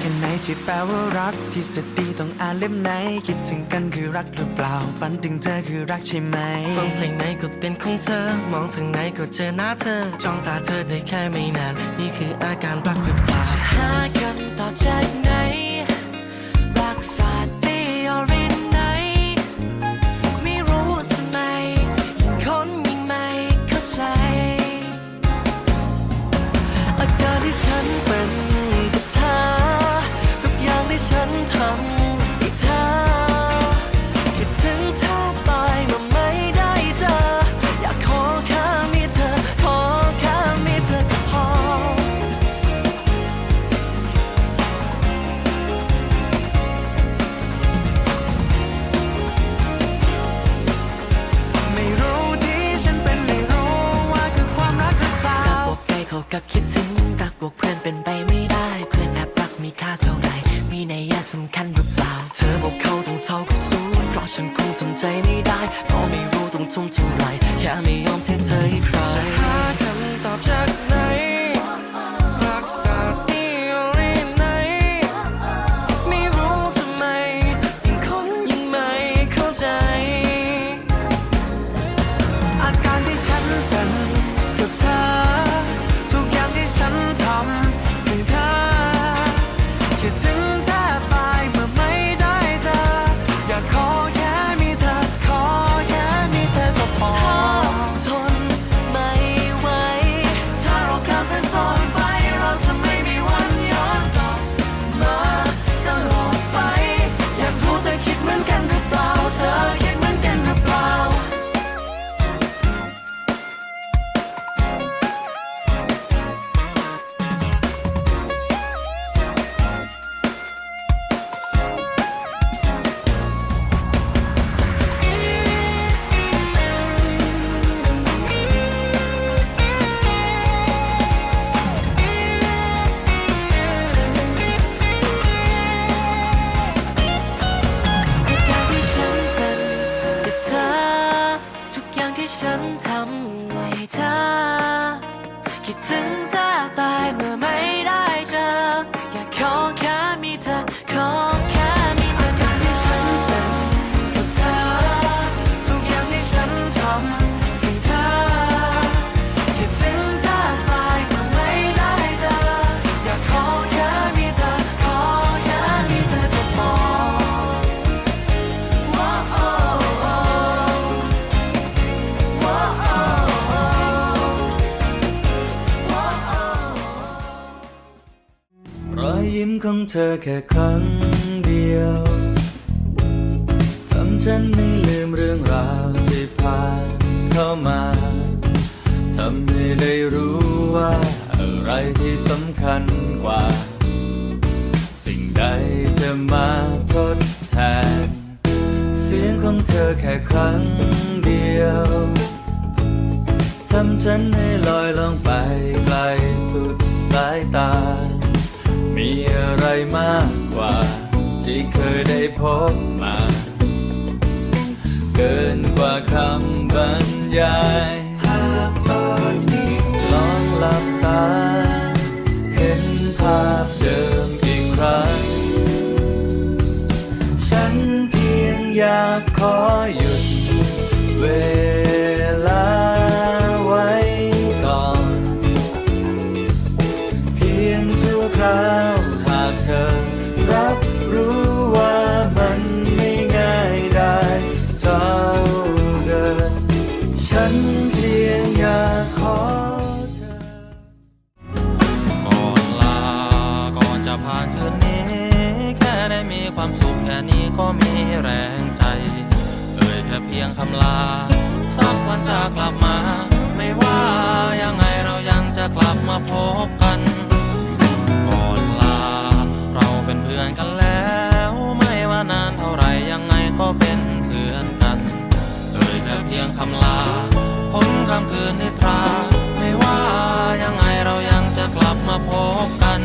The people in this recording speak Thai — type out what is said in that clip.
แค่ไหนที่แปลว่ารักที่สดีต้องอ่านเล่มไหน คิดถึงกันคือรักหรือเปล่า ฝันถึงเธอคือรักใช่ไหมฟังเพลงไหนก็เป็นของเธอ มองทางไหนก็เจอหน้าเธอ จ้องตาเธอได้แค่ไม่นาน นี่คืออาการรักหรือ ค่าเท่าไร มีในยะสำคัญหรือเปล่า เธอบอกเขาต้องเท่ากับศูนย์เพราะฉันคงทำใจไม่ได้เพราะไม่รู้ต้องทุ่มเท่าไรแค่ไม่ยอมเสียเธอให้ใคร ยิ้มของเธอแค่ครั้งเดียว ทำฉันไม่ลืมเรื่องราวที่ผ่านเข้ามา ทำให้ได้รู้ว่าอะไรที่สำคัญกว่า สิ่งใดจะมาทดแทน เสียงของเธอแค่ครั้งเดียว ทำฉันให้ลอยลงไป ที่เคยได้พบมา เกินกว่าคำบรรยายหากตอนนี้ลองหลับตา เห็นภาพเดิมอีกครั้ง ฉันเพียงอยากขออยุ ความสุขแค่นี้ก็มีแรงใจ เอ่ยแค่เพียงคำลา สักวันจะกลับมา ไม่ว่ายังไงเรายังจะกลับมาพบกันก่อนลา เราเป็นเพื่อนกันแล้ว ไม่ว่านานเท่าไหรยังไงก็เป็นเพื่อนกัน เอ่ยแค่เพียงคำลาพ้นคำคืนนิทรา ไม่ว่ายังไงเรายังจะกลับมาพบกัน